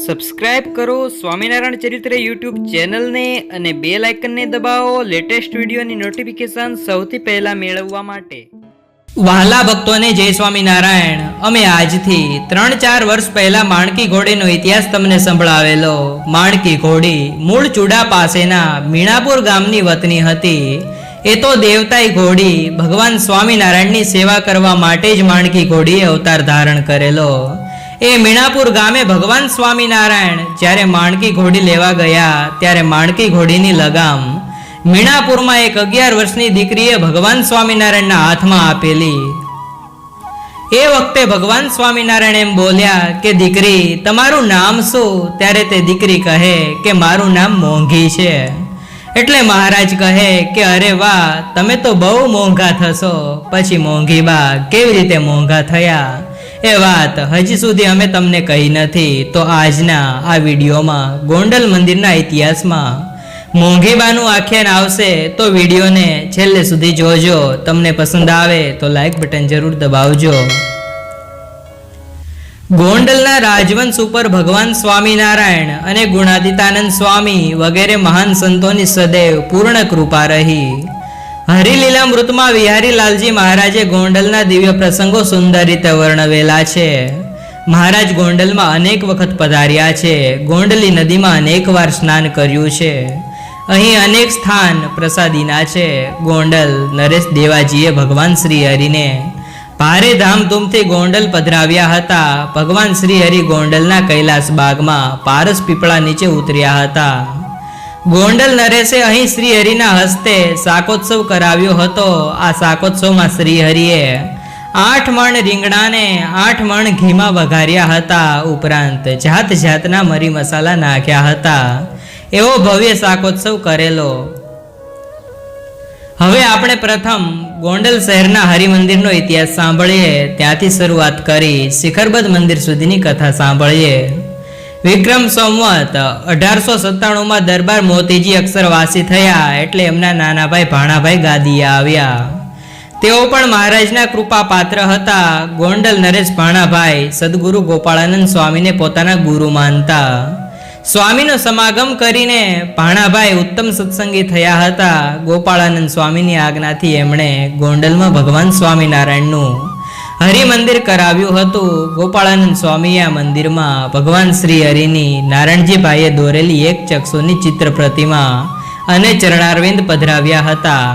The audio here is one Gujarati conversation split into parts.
સબસ્ક્રાઇબ કરો સ્વામિનારાયણ ચરિત્ર યુટ્યુબ ચેનલને અને બે લાઇકનને દબાવો લેટેસ્ટ વિડીયોની નોટિફિકેશન સૌથી પહેલા મેળવવા માટે. વહાલા ભક્તોને જય સ્વામિનારાયણ. અમે આજથી ત્રણ ચાર વર્ષ પહેલા માણકી ઘોડીનો ઇતિહાસ તમને સંભળાવેલો. માણકી ઘોડી મૂળ ચૂડા પાસેના મીણાપુર ગામની વતની હતી. એ તો દેવતાઈ ઘોડી ભગવાન સ્વામિનારાયણની સેવા કરવા માટે જ માણકી ઘોડીએ અવતાર ધારણ કરેલો. એ મીણાપુર ગામે ભગવાન સ્વામિનારાયણ જ્યારે માણકી ઘોડી લેવા ગયા, ત્યારે માણકી ઘોડીની લગામ મીણાપુરમાં એક અગિયાર વર્ષની દીકરીએ ભગવાન સ્વામિનારાયણના હાથમાં આપેલી. એ વખતે ભગવાન સ્વામિનારાયણ એમ બોલ્યા કે, દીકરી, તમારું નામ શું? ત્યારે તે દીકરી કહે કે, મારું નામ મોંઘી છે. એટલે મહારાજ કહે કે, અરે વાહ, તમે તો બહુ મોંઘા થશો. પછી મોંઘી બા, કેવી રીતે મોંઘા થયા? એ વાત. હજી સુધી અમે તમને કહી નથી. તો આજના આ વિડીયોમાં ગોંડલ મંદિરના ઇતિહાસમાં મોંઘીબાનું આખ્યાન આવશે તો વિડીયોને છેલ્લે સુધી જોજો. તમને પસંદ આવે તો લાઈક બટન જરૂર દબાવજો. ગોંડલના રાજવંશ ઉપર ભગવાન સ્વામિનારાયણ અને ગુણાદિતાનંદ સ્વામી વગેરે મહાન સંતોની સદૈવ પૂર્ણ કૃપા રહી. હરિલીલામૃતમાં વિહારી લાલજી મહારાજે ગોંડલના દિવ્ય પ્રસંગો સુંદર રીતે વર્ણવેલા છે. મહારાજ ગોંડલમાં અનેક વખત પધાર્યા છે. ગોંડલી નદીમાં અનેક વાર સ્નાન કર્યું છે. અહીં અનેક સ્થાન પ્રસાદીના છે. ગોંડલ નરેશ દેવાજીએ ભગવાન શ્રી હરિને ભારે ધામધૂમથી ગોંડલ પધરાવ્યા હતા. ભગવાન શ્રી હરિ ગોંડલના કૈલાસ બાગમાં પારસ પીપળા નીચે ઉતર્યા હતા. ગોંડલ નરેશે અહીં શ્રી હરિના હસ્તે શાકોત્સવ કરાવ્યો હતો. આ શાકોત્સવમાં શ્રી હરિએ આઠ મણ રીંગણાને આઠ મણ ઘીમાં વઘાર્યા હતા. ઉપરાંત જાત જાતના મરી મસાલા નાખ્યા હતા. એવો ભવ્ય શાકોત્સવ કરેલો. હવે આપણે પ્રથમ ગોંડલ શહેરના હરિમંદિરનો ઇતિહાસ સાંભળીએ. ત્યાંથી શરૂઆત કરી શિખરબદ્ધ મંદિર સુધીની કથા સાંભળીએ. વિક્રમ સંવત અઢારસો સત્તાણુંમાં દરબાર મોતીજી અક્ષરવાસી થયા એટલે એમના નાનાભાઈ ભાણાભાઈ ગાદીયા આવ્યા. તેઓ પણ મહારાજના કૃપા પાત્ર હતા. ગોંડલ નરેશ ભાણાભાઈ, સદગુરુ ગોપાળાનંદ સ્વામીને પોતાના ગુરુ માનતા. સ્વામીનો સમાગમ કરીને ભાણાભાઈ ઉત્તમ સત્સંગી થયા હતા. ગોપાળાનંદ સ્વામીની આજ્ઞાથી એમણે ગોંડલમાં ભગવાન સ્વામિનારાયણનું હરિમંદિર કરાવ્યું હતું. ગોપાળાનંદ સ્વામીએ આ મંદિરમાં ભગવાન શ્રી હરિની નારાયણજીભાઈએ દોરેલી એક ચક્ષુની ચિત્ર પ્રતિમા અને ચરણારવિંદ પધરાવ્યા હતા.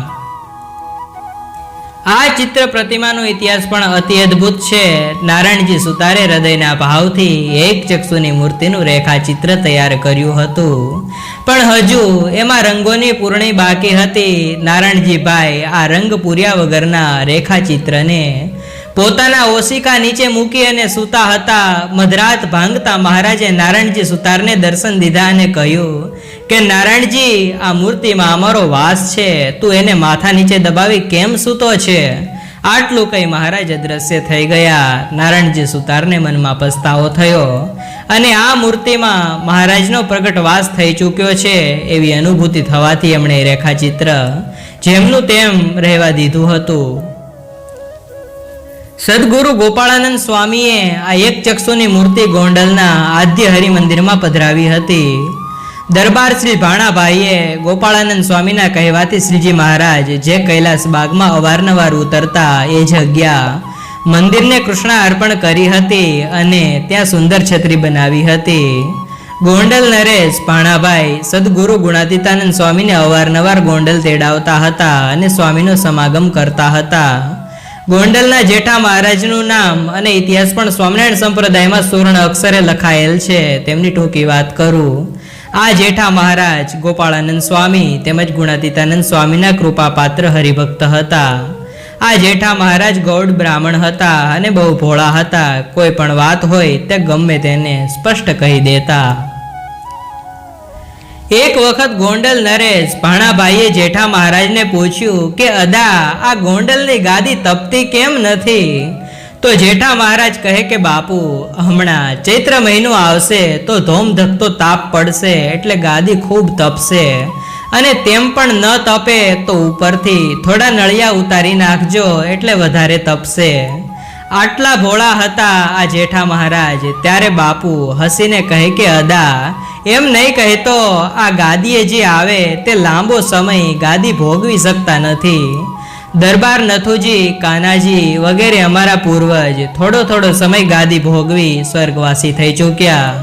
આ ચિત્ર પ્રતિમાનો ઇતિહાસ પણ અતિ અદ્ભુત છે. નારાયણજી સુતારે હૃદયના ભાવથી એક ચક્ષુની મૂર્તિનું રેખાચિત્ર તૈયાર કર્યું હતું. પણ હજુ એમાં રંગોની પૂર્ણી બાકી હતી. નારાયણજીભાઈ આ રંગ પૂર્યા વગરના રેખાચિત્રને પોતાના ઓશિકા નીચે મૂકી અને સૂતા હતા. મધરાત ભાંગતા મહારાજે નારાયણજી સુતારને દર્શન દીધા અને કહ્યું કે, નારાયણજી, આ મૂર્તિમાં અમારો વાસ છે. તું એને માથા નીચે દબાવી કેમ સૂતો છે? આટલું કઈ મહારાજ અદ્રશ્ય થઈ ગયા. નારાયણજી સુતારને મનમાં પસ્તાવો થયો અને આ મૂર્તિમાં મહારાજનો પ્રગટ વાસ થઈ ચૂક્યો છે એવી અનુભૂતિ થવાથી એમણે રેખાચિત્ર જેમનું તેમ રહેવા દીધું હતું. સદગુરુ ગોપાળાનંદ સ્વામીએ આ એક ચક્ષુની મૂર્તિ ગોંડલના આદ્ય હરિમંદિરમાં પધરાવી હતી. દરબાર શ્રી ભાણાભાઈએ ગોપાળાનંદ સ્વામીના કહેવાથી શ્રીજી મહારાજ જે કૈલાસ બાગમાં અવારનવાર ઉતરતા એ જગ્યા મંદિરને કૃષ્ણ અર્પણ કરી હતી અને ત્યાં સુંદર છત્રી બનાવી હતી. ગોંડલ નરેશ ભાણાભાઈ સદગુરુ ગુણાતીતાનંદ સ્વામીને અવારનવાર ગોંડલ તેડાવતા હતા અને સ્વામીનો સમાગમ કરતા હતા. ગોંડલના જેઠા મહારાજનું નામ અને ઇતિહાસ પણ સ્વામિનારાયણ સંપ્રદાયમાં સુવર્ણ અક્ષરે લખાયેલ છે. તેમની ટૂંકી વાત કરું. આ જેઠા મહારાજ ગોપાળાનંદ સ્વામી તેમજ ગુણાતીતાનંદ સ્વામીના કૃપા પાત્ર હરિભક્ત હતા. આ જેઠા મહારાજ ગૌડ બ્રાહ્મણ હતા અને બહુ ભોળા હતા. કોઈ પણ વાત હોય તે ગમે તેને સ્પષ્ટ કહી દેતા. એક વખત ગોંડલ નરેશ ભાણાભાઈએ જેઠા મહારાજને પૂછ્યું કે, અદા, આ ગોંડલની ગાદી તપતી કેમ નથી? તો જેઠા મહારાજ કહે કે, બાપુ, હમણાં ચૈત્ર મહિનો આવશે તો ધોમધકતો તાપ પડશે, એટલે ગાદી ખૂબ તપશે. અને તેમ પણ ન તપે તો ઉપરથી થોડા નળિયા ઉતારી નાખજો, એટલે વધારે તપશે. આટલા ભોળા હતા આ જેઠા મહારાજ. ત્યારે બાપુ હસીને કહે કે, અદા, એમ નહીં કહેતો આ ગાદીએ જે આવે તે લાંબો સમય ગાદી ભોગવી શકતા નથી. દરબાર નથુજી, કાનાજી વગેરે અમારા પૂર્વજ થોડો થોડો સમય ગાદી ભોગવી સ્વર્ગવાસી થઈ ચૂક્યા.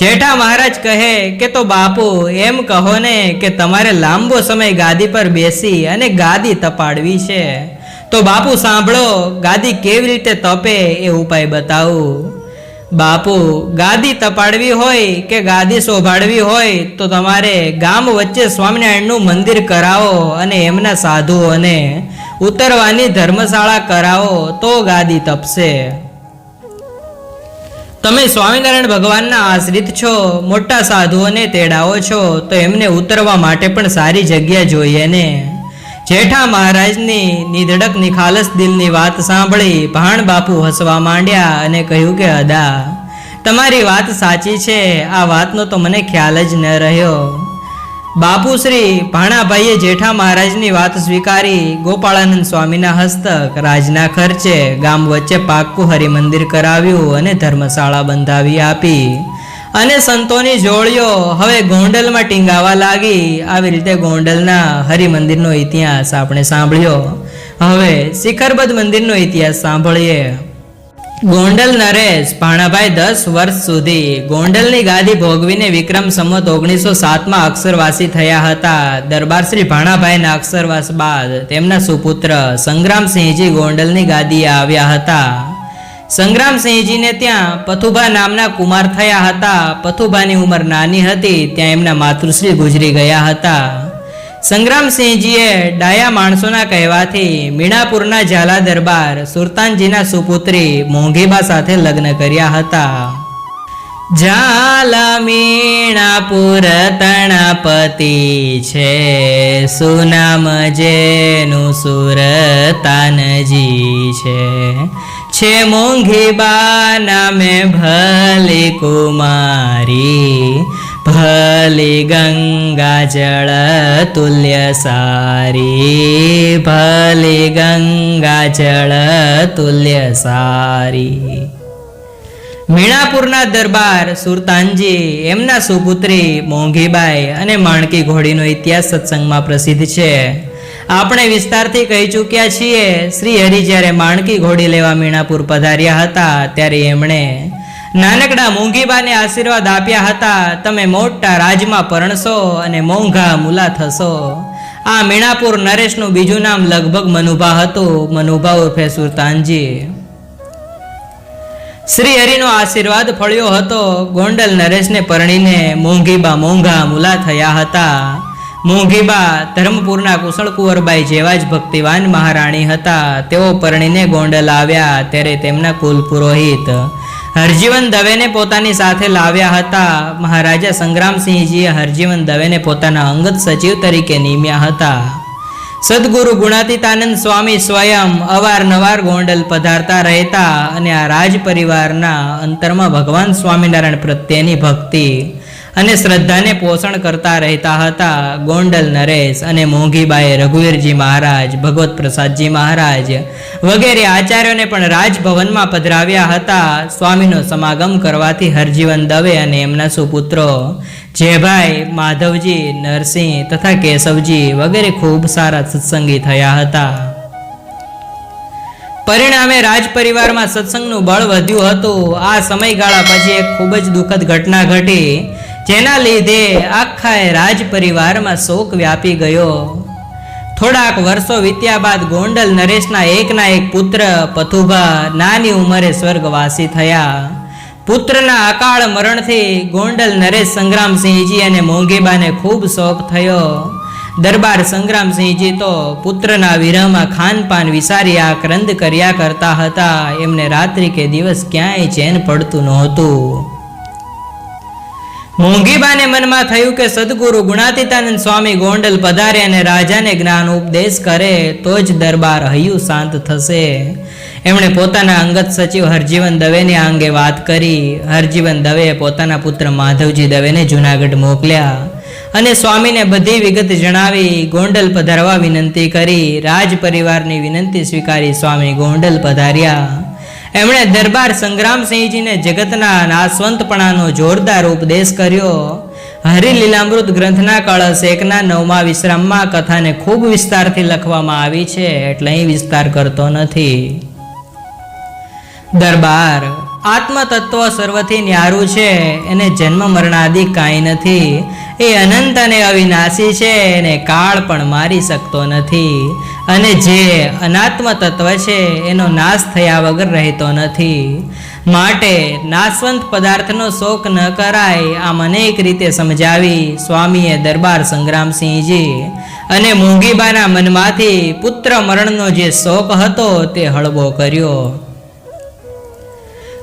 જેઠા મહારાજ કહે કે, તો બાપુ, એમ કહો ને કે તમારે લાંબો સમય ગાદી પર બેસી અને ગાદી તપાડવી છે. તો બાપુ સાંભળો, ગાદી કેવી રીતે તપે એ ઉપાય બતાવું. બાપુ, ગાદી તપાડવી હોય કે ગાદી શોભાડવી હોય, તો તમારે ગામ વચ્ચે સ્વામિનારાયણનું મંદિર કરાવો અને એમના સાધુઓને ઉતરવાની ધર્મશાળા કરાવો, તો ગાદી તપશે. તમે સ્વામિનારાયણ ભગવાનના આશ્રિત છો, મોટા સાધુઓને તેડાવો છો, તો એમને ઉતરવા માટે પણ સારી જગ્યા જોઈએ ને. જેઠા મહારાજની નિધડક નિખાલસ દિલની વાત સાંભળી ભાણ બાપુ હસવા માંડ્યા અને કહ્યું કે, અદા, તમારી વાત સાચી છે. આ વાતનો તો મને ખ્યાલ જ ન રહ્યો. બાપુશ્રી ભાણાભાઈએ જેઠા મહારાજની વાત સ્વીકારી ગોપાળાનંદ સ્વામીના હસ્તક, રાજના ખર્ચે ગામ વચ્ચે પાક્કું હરિમંદિર કરાવ્યું અને ધર્મશાળા બંધાવી આપી. અને સંતોની જોડીઓ હવે ગોંડલમાં ટીંગાવા લાગી. આવી રીતે ગોંડલના હરિમંદિરનો ઇતિહાસ આપણે સાંભળ્યો. હવે શિખરબદ્ધ મંદિરનો ઇતિહાસ સાંભળીએ. ગોંડલ નરેશ ભાણાભાઈ દસ વર્ષ સુધી ગોંડલની ગાદી ભોગવીને વિક્રમ સંમત ઓગણીસો સાતમાં અક્ષરવાસી થયા હતા. દરબાર શ્રી ભાણાભાઈના અક્ષરવાસ બાદ તેમના સુપુત્ર સંગ્રામસિંહજી ગોંડલની ગાદીએ આવ્યા હતા. સંગ્રામસિંહજીને ત્યાં પથુભા નામના કુમાર થયા હતા. પથુભાની ઉંમર નાની હતી, ત્યાં એમના માતૃશ્રી ગુજરી ગયા હતા. સંગ્રામસિંહજીએ ડાયા માણસોના કહેવાથી મીણાપુરના ઝાલા દરબાર સુલતાનજીના સુપુત્રી મોંઘીબા સાથે લગ્ન કર્યા હતા. ઝાલા મીણાપુર તણાપતિ છે, સુનામ જેનું સુરતાનજી છે. છે મોંઘીબા નામે ભલી કુમારી, ભલી ગંગા જળ તુલ્ય સારી, ભલી ગંગા જળ તુલ્ય સારી. મીણાપુરના દરબાર સુરતાનજી, એમના સુપુત્રી મોંઘીબાઈ અને માણકી ઘોડીનો ઇતિહાસ સત્સંગમાં પ્રસિદ્ધ છે. આપણે વિસ્તારથી કહી ચૂક્યા છીએ, શ્રી હરિ જ્યારે માણકી ઘોડી લેવા મીણાપુર પધાર્યા હતા, ત્યારે એમણે નાનકડા મોંઘીબાને આશીર્વાદ આપ્યા હતા, તમે મોટા રાજમાં પરણશો અને મોંઘા મુલા થશો. આ મીણાપુર નરેશનું બીજું નામ લગભગ મનુભા હતું, મનુભા ઉર્ફે સુલતાનજી શ્રી હરિનો આશીર્વાદ ફળ્યો હતો, ગોંડલ નરેશને પરણીને મોંઘીબા મોંઘા મુલા થયા હતા. મોંઘીબા ધર્મપુરના કુશળ કુંવરબાઈ જેવા જ ભક્તિવાન મહારાણી હતા. તેઓ પરણીને ગોંડલ આવ્યા ત્યારે તેમના કુલ પુરોહિત હરજીવન દવેને પોતાની સાથે લાવ્યા હતા. મહારાજા સંગ્રામસિંહજીએ હરજીવન દવેને પોતાના અંગત સચિવ તરીકે નિમ્યા હતા. સદગુરુ ગુણાતીતાનંદ સ્વામી સ્વયં અવારનવાર ગોંડલ પધારતા રહેતા અને આ રાજ પરિવારના અંતરમાં ભગવાન સ્વામિનારાયણ પ્રત્યેની ભક્તિ અને શ્રદ્ધાને પોષણ કરતા રહેતા હતા. ગોંડલ નરેશ અને મોંઘીબાઈ રઘુવીરજી મહારાજ, ભગવત પ્રસાદજી મહારાજ વગેરે આચાર્યોને પણ રાજભવનમાં પધરાવ્યા હતા. સ્વામીનો સમાગમ કરવાથી હરજીવન દવે અને એમના સુપુત્રો જયભાઈ, માધવજી, નરસિંહ તથા કેશવજી વગેરે ખૂબ સારા સત્સંગી થયા હતા. પરિણામે રાજ પરિવારમાં સત્સંગનું બળ વધ્યું હતું. આ સમયગાળા પછી એક ખૂબ જ દુઃખદ ઘટના ઘટી. જેના લીધે આખા રાજ પરિવારમાં શોક વ્યાપી ગયો. થોડાક વર્ષો વીત્યા બાદ ગોંડલ નરેશના એકના એક પુત્ર પથુભા નાની ઉંમરે સ્વર્ગવાસી થયા. પુત્રના અકાળ મરણથી ગોંડલ નરેશ સંગ્રામસિંહજી અને મોંઘીબાને ખૂબ શોખ થયો. દરબાર સંગ્રામસિંહજી તો પુત્રના વિરહમાં ખાનપાન વિસારી ક્રંદ કર્યા કરતા હતા. એમને રાત્રિ કે દિવસ ક્યાંય ચેન પડતું નહોતું. મોંઘીબાને મનમાં થયું કે સદગુરુ ગુણાતીતાનંદ સ્વામી ગોંડલ પધારે અને રાજાને જ્ઞાન ઉપદેશ કરે, તો જ દરબાર હૈયું શાંત થશે. એમણે પોતાના અંગત સચિવ હરજીવન દવેને આ અંગે વાત કરી. હરજીવન દવેએ પોતાના પુત્ર માધવજી દવેને જુનાગઢ મોકલ્યા અને સ્વામીને બધી વિગત જણાવી, ગોંડલ પધારવા વિનંતી કરી. રાજ પરિવારની વિનંતી સ્વીકારી સ્વામી ગોંડલ પધાર્યા. એમણે દરબાર સંગ્રામસિંહજીને જગતના નાસવંતપણાનો જોરદાર ઉપદેશ કર્યો. હરિલીલામૃત ગ્રંથના કળશ એકના નવમા વિશ્રામમાં કથાને ખૂબ વિસ્તારથી લખવામાં આવી છે, એટલે અહીં વિસ્તાર કરતો નથી. દરબાર આત્મતત્વ સર્વથી ન્યારું છે, એને જન્મ મરણાદિ કાંઈ નથી. એ અનંત અને અવિનાશી છે, એને કાળ પણ મારી શકતો નથી. અને જે અનાત્મ તત્વ છે, એનો નાશ થયા વગર રહેતો નથી. માટે નાશવંત પદાર્થનો શોક ન કરાય, આમ અનેક રીતે સમજાવી સ્વામીએ દરબાર સંગ્રામસિંહજી અને મૂંગીબાના મનમાંથી પુત્ર મરણનો જે શોક હતો, તે હળવો કર્યો.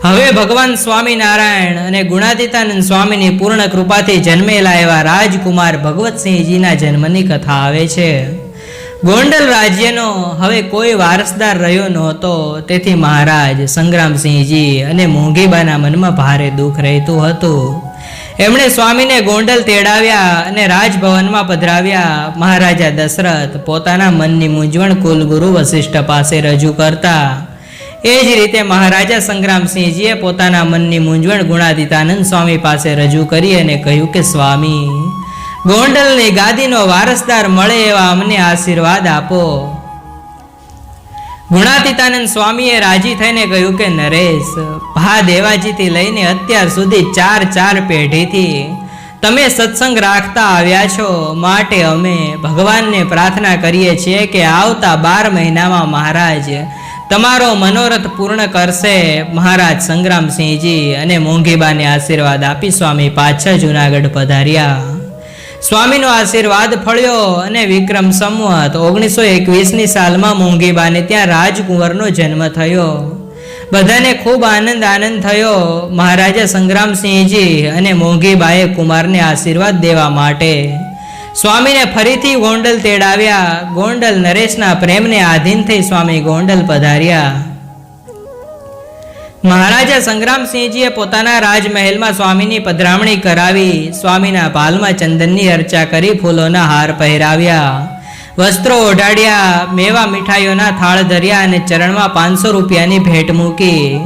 હવે ભગવાન સ્વામિનારાયણ અને ગુણાતીતાનંદ સ્વામીની પૂર્ણ કૃપાથી જન્મેલા એવા રાજકુમાર ભગવતસિંહજીના જન્મની કથા આવે છે. ગોંડલ રાજ્યનો હવે કોઈ વારસદાર રહ્યો નહોતો, તેથી મહારાજ સંગ્રામસિંહજી અને મોંઘીબાના મનમાં ભારે દુઃખ રહેતું હતું. એમણે સ્વામીને ગોંડલ તેડાવ્યા અને રાજભવનમાં પધરાવ્યા. મહારાજા દશરથ પોતાના મનની મૂંઝવણ કુલગુરુ વશિષ્ઠ પાસે રજૂ કરતા એ જ રીતે મહારાજા સંગ્રામસિંહજીએ પોતાના મનની મૂંઝવણ ગુણાદિતાનંદ સ્વામી પાસે રજૂ કરી અને કહ્યું કે, સ્વામી, ગોંડલની ગાદીનો વારસદાર મળે એવા અમને આશીર્વાદ આપો. ગુણાતીતાનંદ સ્વામીએ રાજી થઈને કહ્યું કે, નરેશ ભા દેવાજીથી લઈને અત્યાર સુધી ચાર ચાર પેઢીથી તમે સત્સંગ રાખતા આવ્યા છો. માટે અમે ભગવાનને પ્રાર્થના કરીએ છીએ કે આવતા બાર મહિનામાં મહારાજ તમારો મનોરથ પૂર્ણ કરશે મહારાજ સંગ્રામસિંહજી અને મોંઘીબાને આશીર્વાદ આપી સ્વામી પાછા જુનાગઢ પધાર્યા. સ્વામીનો આશીર્વાદ ફળ્યો અને વિક્રમ સંવત ઓગણીસો એકવીસની સાલમાં મોંઘીબાને ત્યાં રાજકુંવરનો જન્મ થયો. બધાને ખૂબ આનંદ આનંદ થયો. મહારાજા સંગ્રામસિંહજી અને મોંઘીબાએ કુમારને આશીર્વાદ દેવા માટે સ્વામીને ફરીથી ગોંડલ તેડાવ્યા. ગોંડલ નરેશના પ્રેમને આધીન થઈ સ્વામી ગોંડલ પધાર્યા. મહારાજા સંગ્રામસિંહજીએ પોતાના રાજમહેલમાં સ્વામીની પધરામણી કરાવી. સ્વામીના પાલમાં ચંદનની અર્ચા કરી ફૂલોના હાર પહેરાવ્યા. વસ્ત્રો ઓઢાડ્યા, મેવા મીઠાઈઓના થાળ ધર્યા અને ચરણમાં પાંચસો રૂપિયાની ભેટ મૂકી.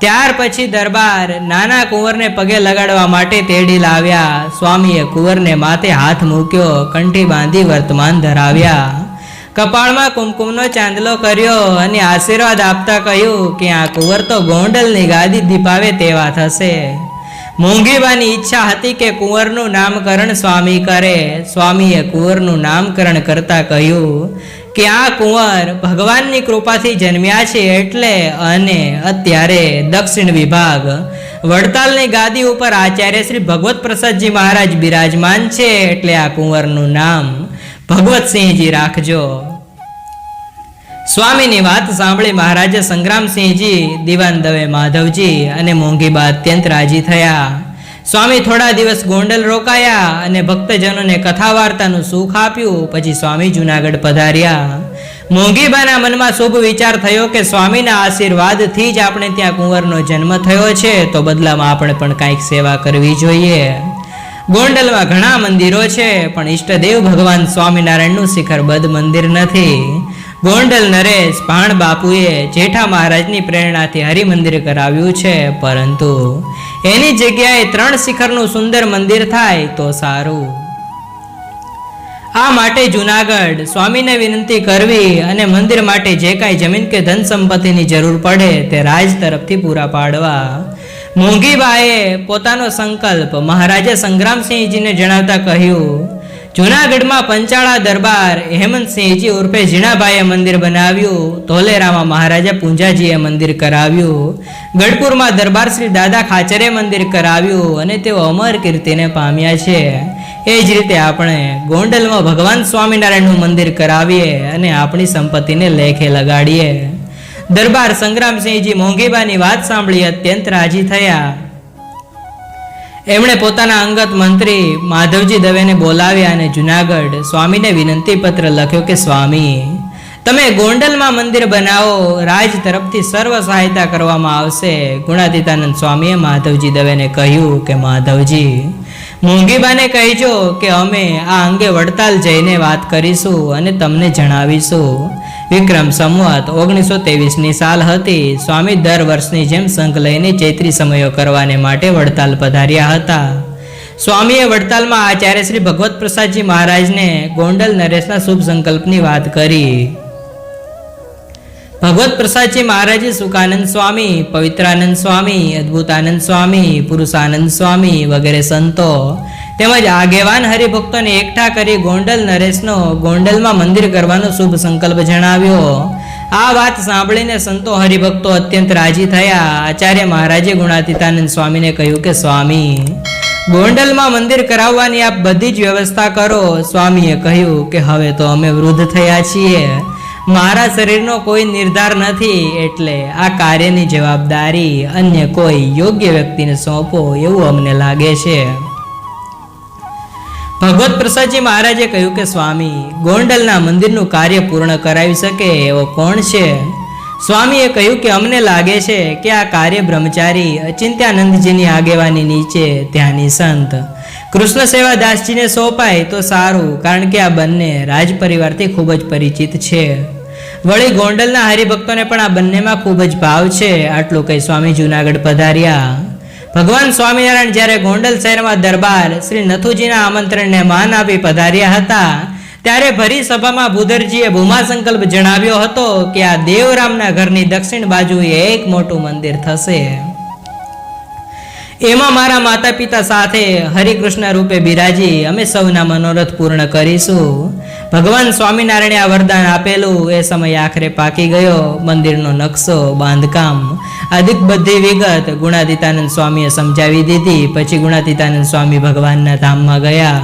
ત્યાર પછી દરબાર નાના કુંવરને પગે લગાડવા માટે તેડી લાવ્યા. સ્વામીએ કુંવરને માથે હાથ મૂક્યો, કંઠી બાંધી વર્તમાન ધરાવ્યા. કપાળમાં કુમકુમનો ચાંદલો કર્યો અને આશીર્વાદ આપતા કહ્યું કે આ કુંવર તો ગોંડલની ગાદી દીપાવે તેવા થશે. મોંઘીબાની ઈચ્છા હતી કે કુંવરનું નામકરણ સ્વામી કરે. સ્વામીએ કુંવરનું નામકરણ કરતા કહ્યું કે આ કુંવર ભગવાનની કૃપાથી જન્મ્યા છે એટલે અને અત્યારે દક્ષિણ વિભાગ વડતાલની ગાદી ઉપર આચાર્ય શ્રી ભગવત પ્રસાદજી મહારાજ બિરાજમાન છે એટલે આ કુંવરનું નામ ભગવતસિંહજી રાખજો. સ્વામીની વાત સાંભળી મહારાજા સંગ્રામસિંહજી દિવાન દવે માધવજી અને મોંઘીબા અત્યંત રાજી થયા. સ્વામી થોડા દિવસ ગોંડલ રોકાયા અને ભક્તજનોને કથા વાર્તાનું સુખ આપ્યું. પછી સ્વામી જુનાગઢ પધાર્યા. મોંઘીબાના મનમાં શુભ વિચાર થયો કે સ્વામીના આશીર્વાદથી જ આપણે ત્યાં કુંવરનો જન્મ થયો છે, તો બદલામાં આપણે પણ કાંઈક સેવા કરવી જોઈએ. ગોંડલમાં ઘણા મંદિરો છે, પણ ઈષ્ટદેવ ભગવાન સ્વામિનારાયણનું શિખરબદ્ધ મંદિર નથી. ગોંડલ નરેશ ભાણ બાપુએ જેઠા મહારાજની પ્રેરણાથી હરિમંદિર કરાવ્યું છે, પરંતુ એની જગ્યાએ ત્રણ શિખરનું સુંદર મંદિર થાય તો સારું. આ માટે જુનાગઢ સ્વામીને વિનંતી કરવી અને મંદિર માટે જે કાંઈ જમીન કે ધન સંપત્તિની જરૂર પડે તે રાજ તરફથી પૂરા પાડવા. મોંઘીબાએ પોતાનો સંકલ્પ મહારાજા સંગ્રામસિંહજીને જણાવતા કહ્યું જુનાગઢમાં પંચાળા દરબાર હેમંતસિંહજી ઉર્ફે ઝીણાભાઈએ મંદિર બનાવ્યું. ધોલેરામાં મહારાજા પૂંજાજીએ મંદિર કરાવ્યું. ગઢપુરમાં દરબાર શ્રી દાદા ખાચરે મંદિર કરાવ્યું અને તેઓ અમર કીર્તિને પામ્યા છે. એ જ રીતે આપણે ગોંડલમાં ભગવાન સ્વામિનારાયણનું મંદિર કરાવીએ અને આપણી સંપત્તિને લેખે લગાડીએ. દરબાર સંગ્રામસિંહજી મોંઘીબાની વાત સાંભળી અત્યંત રાજી થયા. એમણે પોતાના અંગત મંત્રી માધવજી દવેને બોલાવ્યા અને જુનાગઢ સ્વામીને વિનંતી પત્ર લખ્યો કે, સ્વામી, તમે ગોંડલમાં મંદિર બનાવો, રાજ તરફથી સર્વ સહાયતા કરવામાં આવશે. ગુણાતીતાનંદ સ્વામીએ માધવજી દવેને કહ્યું કે, માધવજી, મોંઘીબાને કહેજો કે અમે આ અંગે વડતાલ જઈને વાત કરીશું અને તમને જણાવીશું. વિક્રમ સંવત ઓગણીસો ની સાલ હતી. સ્વામી દર વર્ષની જેમ સંઘ લઈને ચૈત્રી સમયો કરવાને માટે વડતાલ પધાર્યા હતા. સ્વામીએ વડતાલમાં આચાર્ય શ્રી ભગવત પ્રસાદજી મહારાજને ગોંડલ નરેશના શુભ સંકલ્પની વાત કરી. ભગવત પ્રસાદજી મહારાજે સુખાનંદ સ્વામી, પવિત્રાનંદ સ્વામી, અદ્ભુતાનંદ સ્વામી, પુરુષાનંદ સ્વામી વગેરે સંતો તેમજ આગેવાન હરિભક્તોને એકઠા કરી ગોંડલ નરેશનો ગોંડલમાં મંદિર કરવાનો શુભ સંકલ્પ જણાવ્યો. આ વાત સાંભળીને સંતો હરિભક્તો અત્યંત રાજી થયા. આચાર્ય મહારાજે ગુણાતીતાનંદ સ્વામીને કહ્યું કે, સ્વામી, ગોંડલમાં મંદિર કરાવવાની આપ બધી જ વ્યવસ્થા કરો. સ્વામીએ કહ્યું કે, હવે તો અમે વૃદ્ધ થયા છીએ. મારા શરીરનો કોઈ નિર્ધાર નથી, એટલે આ કાર્યની જવાબદારી અન્ય કોઈ યોગ્ય વ્યક્તિને સોંપો એવું અમને લાગે છે. ભગવત પ્રસાદજી મહારાજે કહ્યું કે, સ્વામી, ગોંડલના મંદિરનું કાર્ય પૂર્ણ કરાવી શકે એવો કોણ છે? સ્વામીએ કહ્યું કે, અમને લાગે છે કે આ કાર્ય બ્રહ્મચારી અચિંત્યાનંદજીની આગેવાની નીચે ત્યાંની સંત. કૃષ્ણ સેવાદાસજીને સોંપાય તો સારું, કારણ કે આ બંને રાજ પરિવારથી ખૂબ જ પરિચિત છે. વળી ગોંડલના હરિભક્તોને પણ આ બંનેમાં ખૂબ જ ભાવ છે. આટલું કહી સ્વામી જુનાગઢ પધાર્યા. ભગવાન સ્વામિનારાયણ જ્યારે ગોંડલ શહેરમાં દરબાર શ્રી નથુજીના આમંત્રણને માન આપી પધાર્યા હતા, ત્યારે ભરી સભામાં ભૂધરજીએ ભૂમા સંકલ્પ જણાવ્યો હતો કે આ દેવરામના ઘરની દક્ષિણ બાજુએ એક મોટું મંદિર થશે. એમાં મારા માતા પિતા સાથે હરિકૃષ્ણ રૂપે બિરાજી અમે સૌના મનોરથ પૂર્ણ કરીશું. ભગવાન સ્વામિનારાયણે આ વરદાન આપેલું. એ સમય આખરે પાકી ગયો. મંદિરનો નકશો, બાંધકામ, અધિક બધી વિગત ગુણાતીતાનંદ સ્વામીએ સમજાવી દીધી. પછી ગુણાતીતાનંદ સ્વામી ભગવાનના ધામમાં ગયા.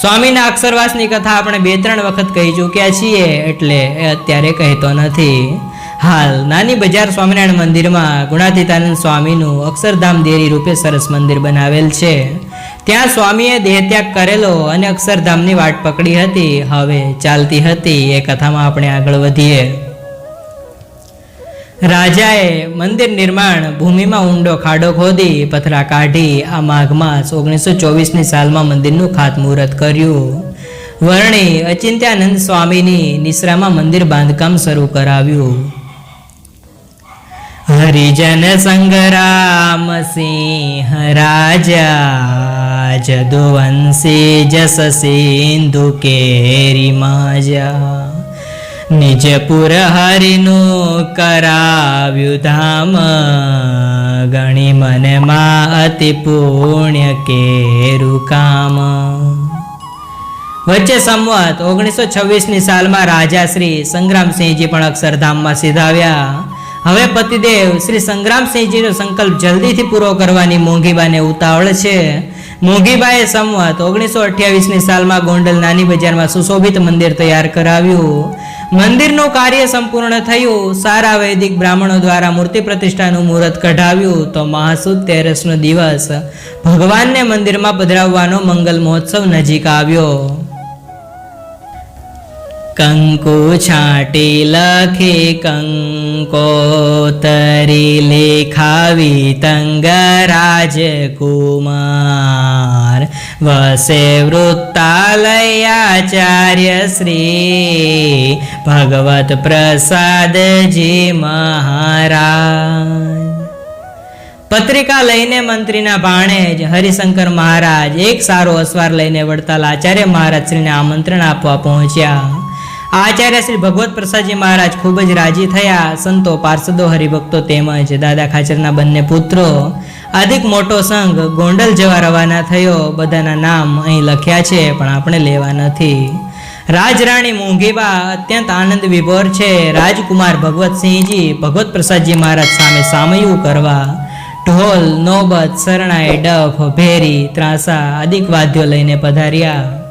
સ્વામીના અક્ષરવાસની કથા આપણે બે ત્રણ વખત કહી ચૂક્યા છીએ, એટલે એ અત્યારે કહેતો નથી. હાલ નાની બજાર સ્વામિનારાયણ મંદિરમાં ગુણાતીતાનંદ સ્વામીનું અક્ષરધામ દેરી રૂપે સરસ મંદિર બનાવેલ છે. ત્યાં સ્વામીએ દેહત્યાગ કરેલો અને અક્ષરધામની વાટ પકડી હતી. હવે ચાલતી હતી. એ કથામાં આપણે આગળ વધીએ. રાજાએ મંદિર નિર્માણ ભૂમિમાં ઊંડો ખાડો ખોદી, પથરા કાઢી, આ માઘ માસ ઓગણીસો ચોવીસની સાલમાં મંદિરનું ખાતમુહૂર્ત કર્યું. વર્ણી અચિંત્યાનંદ સ્વામીની નિશ્રામાં મંદિર બાંધકામ શરૂ કરાવ્યું. હરિજન સંગરામ સિંહ રાજા, જદુવંશી જસ સિંધુ કેરી માજા. નિજપુર હરિનું કરાવ્યું ધામ, ગણી મને માં અતિ પુણ્ય કેરું કામ. વચ્ચે સંવત ઓગણીસો છવ્વીસની સાલમાં રાજા શ્રી સંગ્રામસિંહજી પણ અક્ષરધામમાં સીધાવ્યા. હવે પતિદેવ શ્રી સંગ્રામસિંહજીનો સંકલ્પ જલ્દીથી પૂરો કરવાની મોંઘીબાને ઉતાવળ છે. મોંઘીબાએ સંવત ઓગણીસો અઠ્યાવીસની સાલમાં ગોંડલ નાની બજારમાં સુશોભિત મંદિર તૈયાર કરાવ્યું. મંદિરનું કાર્ય સંપૂર્ણ થયું. સારા વૈદિક બ્રાહ્મણો દ્વારા મૂર્તિ પ્રતિષ્ઠાનું મુહૂર્ત કઢાવ્યું. તો મહાસુદ તેરસનો દિવસ. ભગવાનને મંદિરમાં પધરાવવાનો મંગલ મહોત્સવ નજીક આવ્યો. કંકુ છાટી લખે કંકોતરી લેખાવી તંગરાજ કુમાર વસે વૃત્તાલયાચાર્ય શ્રી ભગવત પ્રસાદજી મહારાજ પત્રિકા લઈને મંત્રીના ભાણે જ હરિશંકર મહારાજ એક સારો અસવાર લઈને વડતાલ આચાર્ય મહારાજ શ્રીને આમંત્રણ આપવા પહોંચ્યા આચાર્ય શ્રી ભગવત પ્રસાદજી મહારાજ ખૂબ જ રાજી થયા. સંતો, પાર્ષદો, હરિભક્તો તેમજ દાદા ખાચરના બંને પુત્રો, અધિક મોટો સંઘ ગોંડલ જવા રવાના થયો. બધાના નામ અહીં લખ્યા છે, પણ આપણે લેવા નથી. રાજરાણી મોંઘીબા અત્યંત આનંદ વિભોર છે. રાજકુમાર ભગવતસિંહજી ભગવત પ્રસાદજી મહારાજ સામે સામયું કરવા. ઢોલ, નોબત, શરણાઈ, ડફ, ભેરી, ત્રાસા અધિક વાદ્યો લઈને પધાર્યા.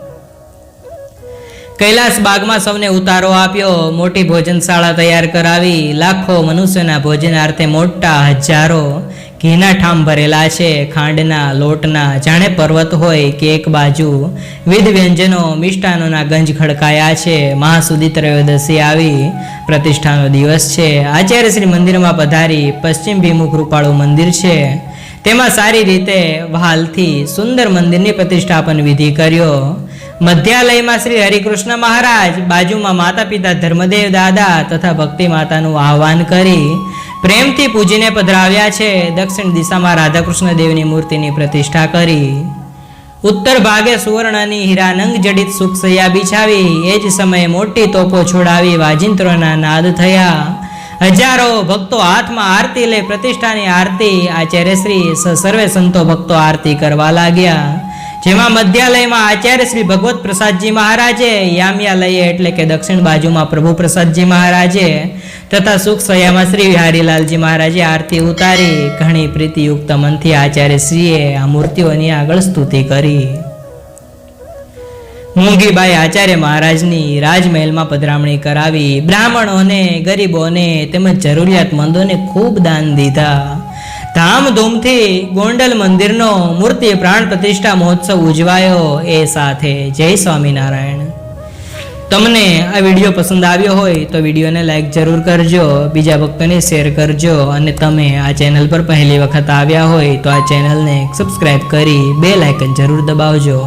કૈલાસ બાગમાં સૌને ઉતારો આપ્યો. મોટી ભોજનશાળા તૈયાર કરાવી. લાખો મનુષ્યના ભોજનાર્થે મોટા હજારો ઘીના ઠામ ભરેલા છે. ખાંડના, લોટના, જાણે પર્વત હોય કે એક બાજુ. વિધ વ્યંજનો, મિષ્ટાનોના ગંજ ખડકાયા છે. મહાસુદી ત્રયોદશી આવી. પ્રતિષ્ઠાનો દિવસ છે. આચાર્ય શ્રી મંદિરમાં પધારી પશ્ચિમ ભીમુખ રૂપાળું મંદિર છે. તેમાં સારી રીતે વહાલથી સુંદર મંદિરની પ્રતિષ્ઠાપન વિધિ કર્યો. મધ્યાલયમાં શ્રી હરિકૃષ્ણ મહારાજ, બાજુમાં માતા પિતા ધર્મદેવ દાદા તથા ભક્તિ માતાનું આહવાન કરી પ્રેમથી પૂજીને પધરાવ્યા છે. દક્ષિણ દિશામાં રાધાકૃષ્ણ દેવની મૂર્તિની પ્રતિષ્ઠા કરી. ઉત્તર ભાગે સુવર્ણની હીરાનંગ જડિત સુખસૈયા બિછાવી. એ જ સમયે મોટી તોપો છોડાવી વાજિંત્રોના નાદ થયા. હજારો ભક્તો હાથમાં આરતી લઈ પ્રતિષ્ઠાની આરતી. આચાર્ય શ્રી સર્વે સંતો ભક્તો આરતી કરવા લાગ્યા. જેમાં મધ્યાલયમાં આચાર્ય શ્રી ભગવત પ્રસાદજી મહારાજે યામ્યાલયે એટલે કે દક્ષિણ બાજુમાં પ્રભુ પ્રસાદજી મહારાજે તથા સુખસૈયામાં શ્રી વિહારીલાલજી મહારાજે આરતી ઉતારી ઘણી પ્રીતિયુક્ત મનથી આચાર્ય શ્રીએ આ મૂર્તિઓની આગળ સ્તુતિ કરી. મૂંગીબાઈ આચાર્ય મહારાજની રાજમહેલમાં પધરામણી કરાવી બ્રાહ્મણોને, ગરીબોને તેમજ જરૂરિયાતમંદોને ખૂબ દાન દીધા. ધામધૂમથી ગોંડલ મંદિરનો મૂર્તિ પ્રાણ પ્રતિષ્ઠા મહોત્સવ ઉજવાયો એ સાથે જય સ્વામિનારાયણ. તમને આ વીડિયો પસંદ આવ્યો હોય તો વિડીયોને લાઈક જરૂર કરજો, બીજા ભક્તોને શેર કરજો અને તમે આ ચેનલ પર પહેલી વખત આવ્યા હોય તો આ ચેનલને સબસ્ક્રાઈબ કરી બે લાઇકન જરૂર દબાવજો.